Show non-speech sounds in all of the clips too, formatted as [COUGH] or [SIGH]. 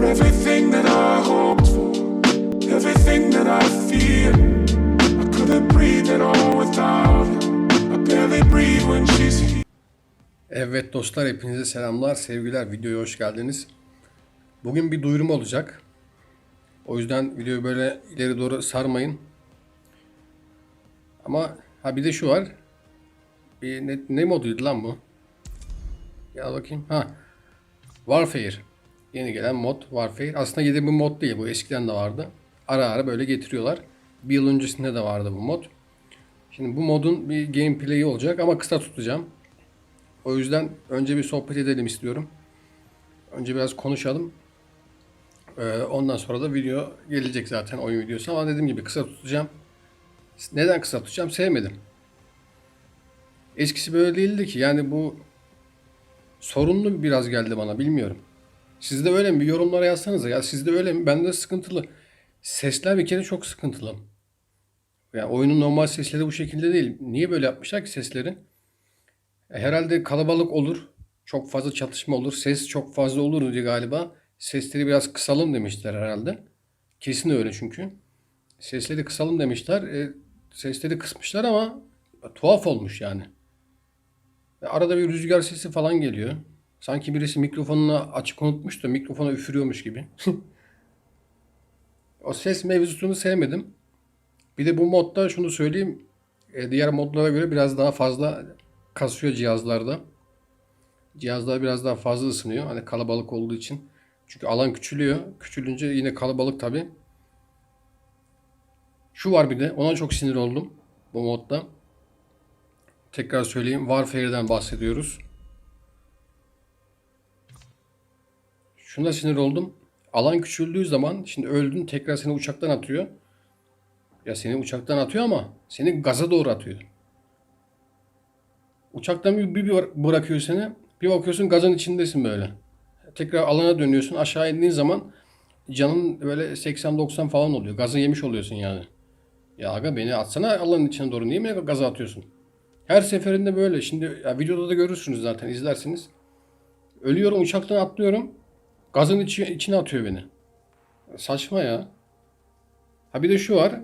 You're everything that I hoped for, everything that I feared. I couldn't breathe at all without her. I barely breathe when she's here. Evet dostlar hepinize selamlar, sevgiler. Videoya hoş geldiniz. Bugün bir duyurum olacak. O yüzden videoyu böyle ileri doğru sarmayın. Ama ha bir de şu var. Bir ne, ne moduydu lan bu? Ya bakayım. Ha. Warfare. Yeni gelen mod Warfare. Aslında yeni bir mod değil bu. Eskiden de vardı. Ara ara böyle getiriyorlar. Bir yıl öncesinde de vardı bu mod. Şimdi bu modun bir gameplay'i olacak ama kısa tutacağım. O yüzden önce bir sohbet edelim istiyorum. Önce biraz konuşalım. Ee, ondan sonra da video gelecek zaten oyun videosu ama dediğim gibi kısa tutacağım. Neden kısa tutacağım? Sevmedim. Eskisi böyle değildi ki. Yani bu sorunlu biraz geldi bana bilmiyorum. Sizde öyle mi? Bir yorumlara yazsanıza. Ya sizde öyle mi? Bende sıkıntılı. Sesler bir kere çok sıkıntılı. Yani oyunun normal sesleri bu şekilde değil. Niye böyle yapmışlar ki sesleri? E, Herhalde kalabalık olur. Çok fazla çatışma olur. Ses çok fazla olur diye galiba. Sesleri biraz kısalım demişler herhalde. Kesin öyle çünkü. Sesleri kısalım demişler. E, sesleri kısmışlar ama tuhaf olmuş yani. Ve arada bir rüzgar sesi falan geliyor. Sanki birisi mikrofonunu açık unutmuş da mikrofona üfürüyormuş gibi. [LAUGHS] o ses mevzusunu sevmedim. Bir de bu modda şunu söyleyeyim. e, diğer modlara göre biraz daha fazla kasıyor cihazlarda. Cihazlar biraz daha fazla ısınıyor. Hani kalabalık olduğu için. Çünkü alan küçülüyor. Küçülünce yine kalabalık tabi. Şu var bir de. Ona çok sinir oldum. Bu modda. Tekrar söyleyeyim. Warfare'den bahsediyoruz. Şuna sinir oldum. Alan küçüldüğü zaman şimdi öldün tekrar seni uçaktan atıyor. Ya seni uçaktan atıyor ama seni gaza doğru atıyor. Uçaktan bir, bir, bir bırakıyor seni. Bir bakıyorsun gazın içindesin böyle. Tekrar alana dönüyorsun. Aşağı indiğin zaman canın böyle 80-90 falan oluyor. Gazı yemiş oluyorsun yani. Ya aga beni atsana alanın içine doğru. Niye beni gaza atıyorsun? Her seferinde böyle. Şimdi ya videoda da görürsünüz zaten izlersiniz. Ölüyorum uçaktan atlıyorum. Gazın içi, içine atıyor beni. Saçma ya. Ha bir de şu var.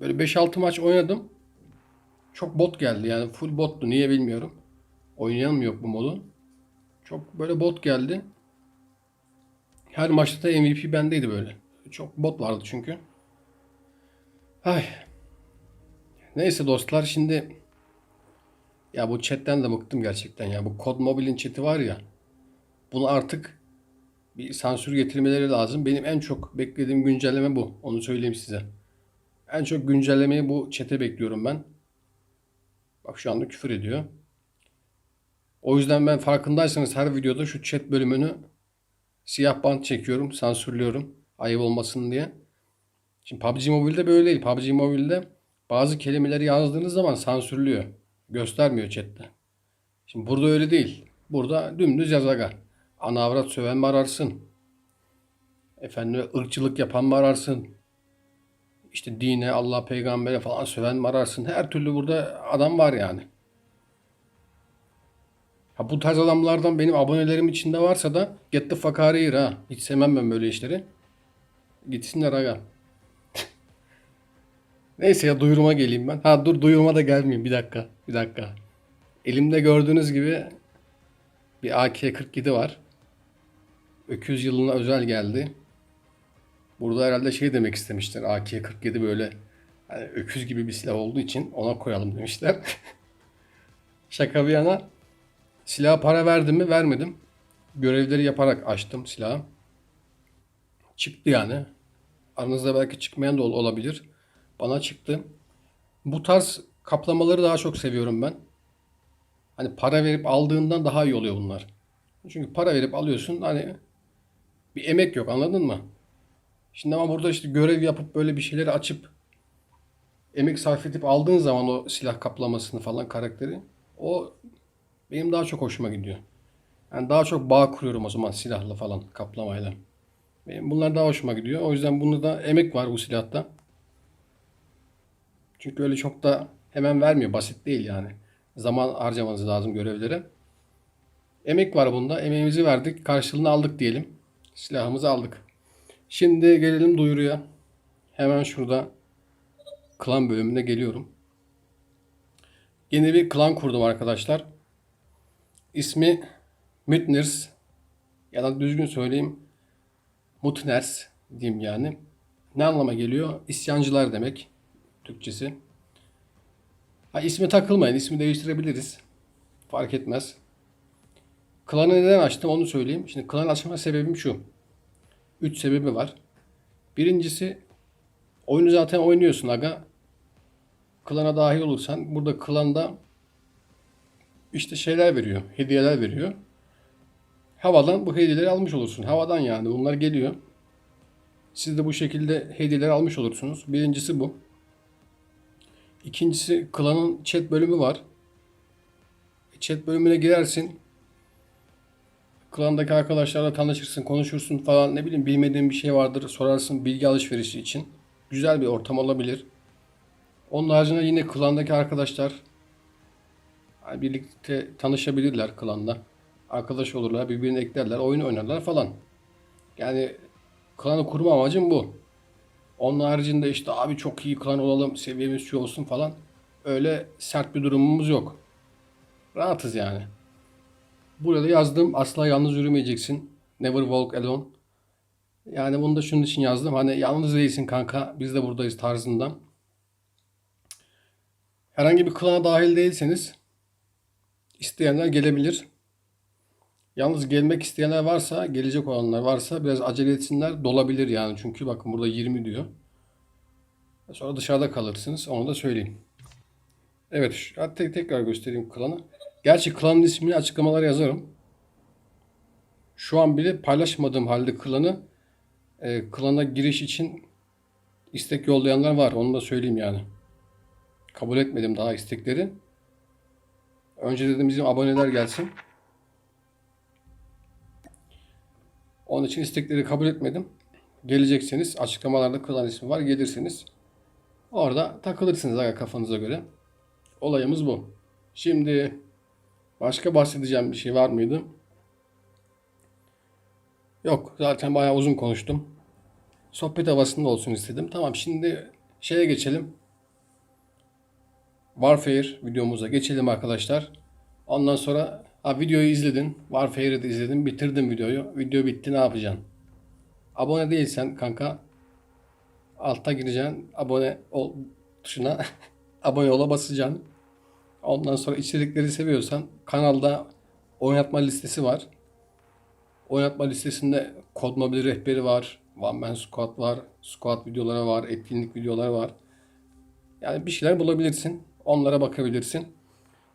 Böyle 5-6 maç oynadım. Çok bot geldi yani full bottu niye bilmiyorum. Oynayan mı yok bu modu? Çok böyle bot geldi. Her maçta da MVP bendeydi böyle. Çok bot vardı çünkü. Ay. Neyse dostlar şimdi ya bu chatten de bıktım gerçekten ya. Bu Kod Mobile'in chat'i var ya. Bunu artık bir sansür getirmeleri lazım. Benim en çok beklediğim güncelleme bu. Onu söyleyeyim size. En çok güncellemeyi bu chat'e bekliyorum ben. Bak şu anda küfür ediyor. O yüzden ben farkındaysanız her videoda şu chat bölümünü siyah bant çekiyorum, sansürlüyorum. Ayıp olmasın diye. Şimdi PUBG Mobile'de böyle değil. PUBG Mobile'de bazı kelimeleri yazdığınız zaman sansürlüyor. Göstermiyor chatte. Şimdi burada öyle değil. Burada dümdüz yaz aga. Ana avrat söven mi ararsın? Efendim ırkçılık yapan mı ararsın? işte dine, Allah, peygambere falan söven mi ararsın? Her türlü burada adam var yani. Ha bu tarz adamlardan benim abonelerim içinde varsa da get the fuck out ha. Hiç sevmem ben böyle işleri. Gitsinler aga. [LAUGHS] Neyse ya duyuruma geleyim ben. Ha dur duyuruma da gelmeyeyim bir dakika. Bir dakika. Elimde gördüğünüz gibi bir AK-47 var. Öküz yılına özel geldi. Burada herhalde şey demek istemişler. AK-47 böyle hani öküz gibi bir silah olduğu için ona koyalım demişler. [LAUGHS] Şaka bir yana silaha para verdim mi? Vermedim. Görevleri yaparak açtım silahı. Çıktı yani. Aranızda belki çıkmayan da ol- olabilir. Bana çıktı. Bu tarz kaplamaları daha çok seviyorum ben. Hani para verip aldığından daha iyi oluyor bunlar. Çünkü para verip alıyorsun hani bir emek yok anladın mı? Şimdi ama burada işte görev yapıp böyle bir şeyleri açıp emek sarf edip aldığın zaman o silah kaplamasını falan karakteri o benim daha çok hoşuma gidiyor. Yani daha çok bağ kuruyorum o zaman silahla falan kaplamayla. Benim bunlar daha hoşuma gidiyor. O yüzden bunda da emek var bu silahta. Çünkü öyle çok da hemen vermiyor. Basit değil yani. Zaman harcamanız lazım görevlere. Emek var bunda. Emeğimizi verdik. Karşılığını aldık diyelim. Silahımızı aldık. Şimdi gelelim duyuruya. Hemen şurada klan bölümüne geliyorum. Yeni bir klan kurdum arkadaşlar. İsmi Mutners ya da düzgün söyleyeyim Mutners diyeyim yani. Ne anlama geliyor? İsyancılar demek Türkçesi. Ha, ismi takılmayın. ismi değiştirebiliriz. Fark etmez. Klanı neden açtım onu söyleyeyim. Şimdi klan açma sebebim şu. Üç sebebi var. Birincisi oyunu zaten oynuyorsun aga. Klana dahil olursan burada klanda işte şeyler veriyor. Hediyeler veriyor. Havadan bu hediyeleri almış olursun. Havadan yani bunlar geliyor. Siz de bu şekilde hediyeler almış olursunuz. Birincisi bu. İkincisi klanın chat bölümü var. Chat bölümüne girersin. Klandaki arkadaşlarla tanışırsın, konuşursun falan. Ne bileyim bilmediğin bir şey vardır. Sorarsın bilgi alışverişi için. Güzel bir ortam olabilir. Onun haricinde yine klandaki arkadaşlar birlikte tanışabilirler klanda. Arkadaş olurlar, birbirini eklerler, oyun oynarlar falan. Yani klanı kurma amacım bu. Onun haricinde işte abi çok iyi klan olalım, seviyemiz şu olsun falan. Öyle sert bir durumumuz yok. Rahatız yani. Burada yazdım asla yalnız yürümeyeceksin. Never walk alone. Yani bunu da şunun için yazdım. Hani yalnız değilsin kanka biz de buradayız tarzından. Herhangi bir klana dahil değilseniz isteyenler gelebilir. Yalnız gelmek isteyenler varsa, gelecek olanlar varsa biraz acele etsinler. Dolabilir yani. Çünkü bakın burada 20 diyor. Sonra dışarıda kalırsınız. Onu da söyleyeyim. Evet. Hatta tekrar göstereyim klanı. Gerçi klanın ismini açıklamalara yazarım. Şu an bile paylaşmadığım halde klanı e, klana giriş için istek yollayanlar var. Onu da söyleyeyim yani. Kabul etmedim daha istekleri. Önce dedim bizim aboneler gelsin. Onun için istekleri kabul etmedim. Gelecekseniz açıklamalarda klan ismi var. Gelirsiniz. Orada takılırsınız aga kafanıza göre. Olayımız bu. Şimdi başka bahsedeceğim bir şey var mıydı? Yok. Zaten bayağı uzun konuştum. Sohbet havasında olsun istedim. Tamam şimdi şeye geçelim. Warfare videomuza geçelim arkadaşlar. Ondan sonra ha, videoyu izledin. Warfare'ı da izledin. Bitirdin videoyu. Video bitti ne yapacaksın? Abone değilsen kanka altta gireceksin. Abone ol tuşuna [LAUGHS] abone ola basacaksın. Ondan sonra içerikleri seviyorsan kanalda oynatma listesi var. Oynatma listesinde kod mobil rehberi var. One Man Squad var. Squad videoları var. Etkinlik videoları var. Yani bir şeyler bulabilirsin. Onlara bakabilirsin.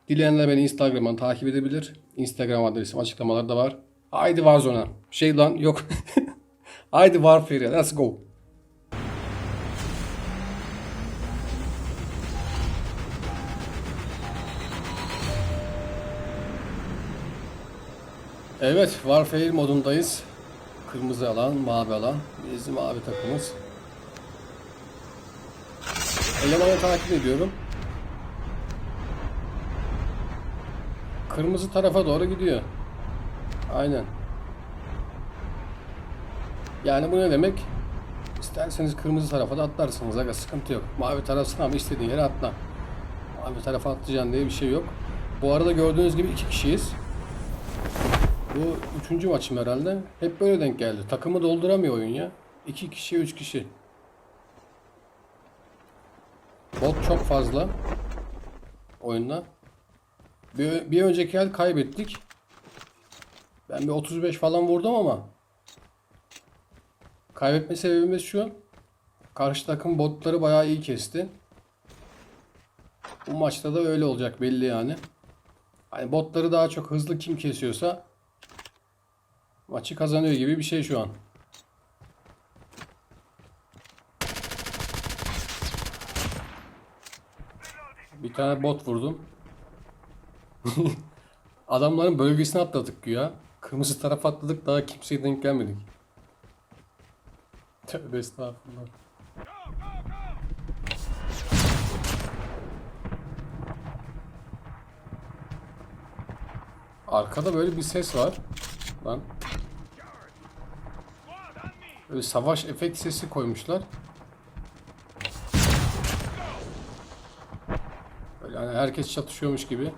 Dileyenler beni Instagram'dan takip edebilir. Instagram adresim açıklamalarda var. Haydi Warzone'a. Şey lan yok. [LAUGHS] Haydi Warfare'e. Let's go. Evet, Warfare modundayız. Kırmızı alan, mavi alan. Biz mavi takımız. Elemanı takip ediyorum. Kırmızı tarafa doğru gidiyor. Aynen. Yani bu ne demek? İsterseniz kırmızı tarafa da atlarsınız. Aga sıkıntı yok. Mavi tarafına ama istediğin yere atla. Mavi tarafa atlayacaksın diye bir şey yok. Bu arada gördüğünüz gibi iki kişiyiz. Bu üçüncü maçım herhalde. Hep böyle denk geldi. Takımı dolduramıyor oyun ya. İki kişi, üç kişi. Bot çok fazla. Oyunda. Bir, bir önceki el kaybettik. Ben bir 35 falan vurdum ama. Kaybetme sebebimiz şu. Karşı takım botları bayağı iyi kesti. Bu maçta da öyle olacak belli yani. Hani botları daha çok hızlı kim kesiyorsa maçı kazanıyor gibi bir şey şu an. Bir tane bot vurdum. [LAUGHS] Adamların bölgesine atladık ya. Kırmızı tarafa atladık daha kimseye denk gelmedik. [LAUGHS] Tövbe estağfurullah. Arkada böyle bir ses var. Lan. Böyle savaş efekt sesi koymuşlar. Böyle hani herkes çatışıyormuş gibi.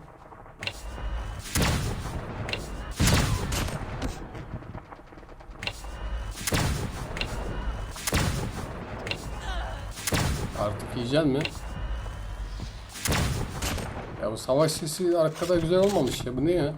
Artık yiyecek mi? Ya bu savaş sesi arkada güzel olmamış ya. Bu ne ya?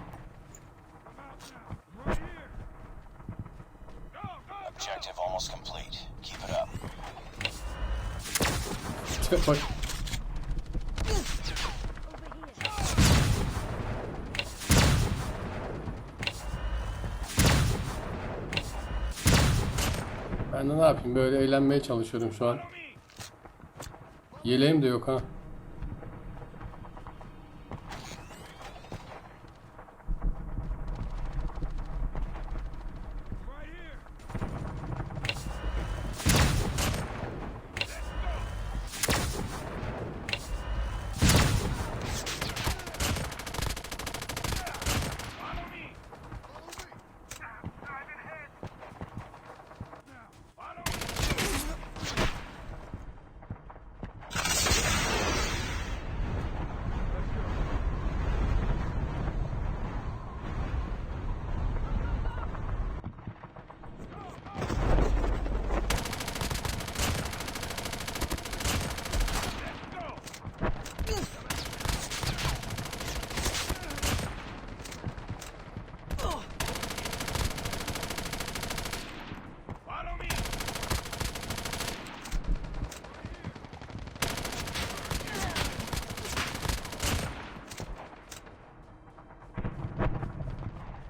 Ben de ne yapayım böyle eğlenmeye çalışıyorum şu an. Yeleğim de yok ha.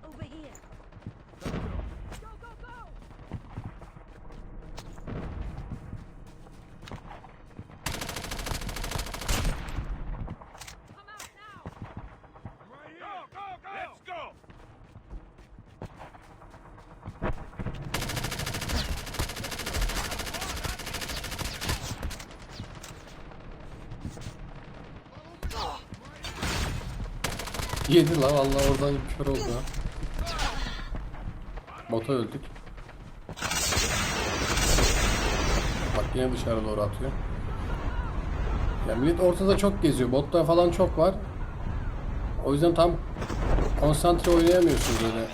Over here. Go, go, go! Come out now! Go, go, go! Let's go! Yedi la vallahi oradan kör oldu ha. Bota öldük. Bak yine dışarı doğru atıyor. Ya millet ortada çok geziyor. Botlar falan çok var. O yüzden tam konsantre oynayamıyorsunuz öyle.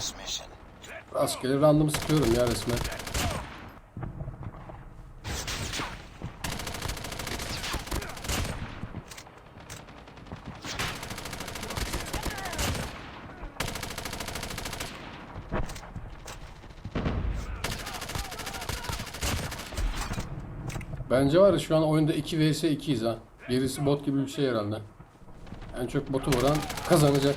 Rastgele random sıkıyorum ya resmen. Bence var ya şu an oyunda 2 vs 2'yiz ha. Gerisi bot gibi bir şey herhalde. En çok botu vuran kazanacak.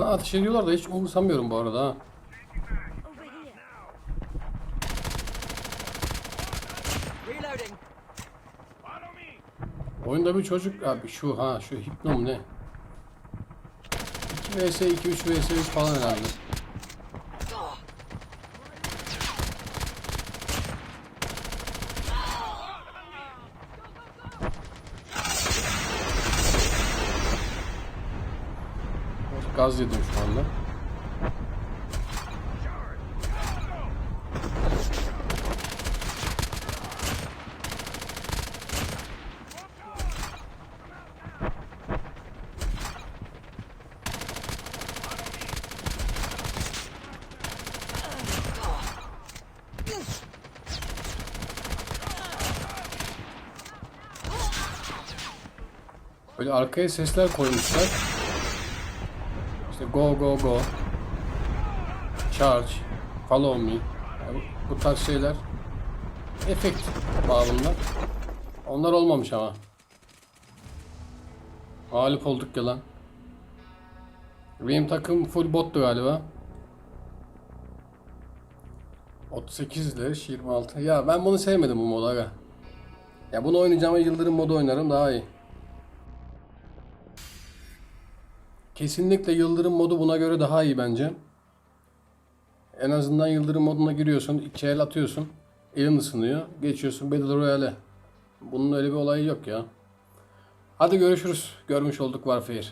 Bana ateş ediyorlar da hiç umursamıyorum bu arada ha. Oyunda bir çocuk abi şu ha şu hipnom ne? 2 vs 2 3 vs 3 falan herhalde. Gaz yedim şu anda. Böyle arkaya sesler koymuşlar. Go go go. Charge. Follow me. Yani bu tarz şeyler. Efekt bağımında. Onlar olmamış ama. Mağlup olduk ya lan. Benim takım full bottu galiba. 38 ile 26. Ya ben bunu sevmedim bu modu aga. Ya bunu oynayacağıma Yıldırım modu oynarım daha iyi. Kesinlikle Yıldırım modu buna göre daha iyi bence. En azından Yıldırım moduna giriyorsun, iki el atıyorsun, elin ısınıyor, geçiyorsun Battle Royale'e. Bunun öyle bir olayı yok ya. Hadi görüşürüz. Görmüş olduk Warfare.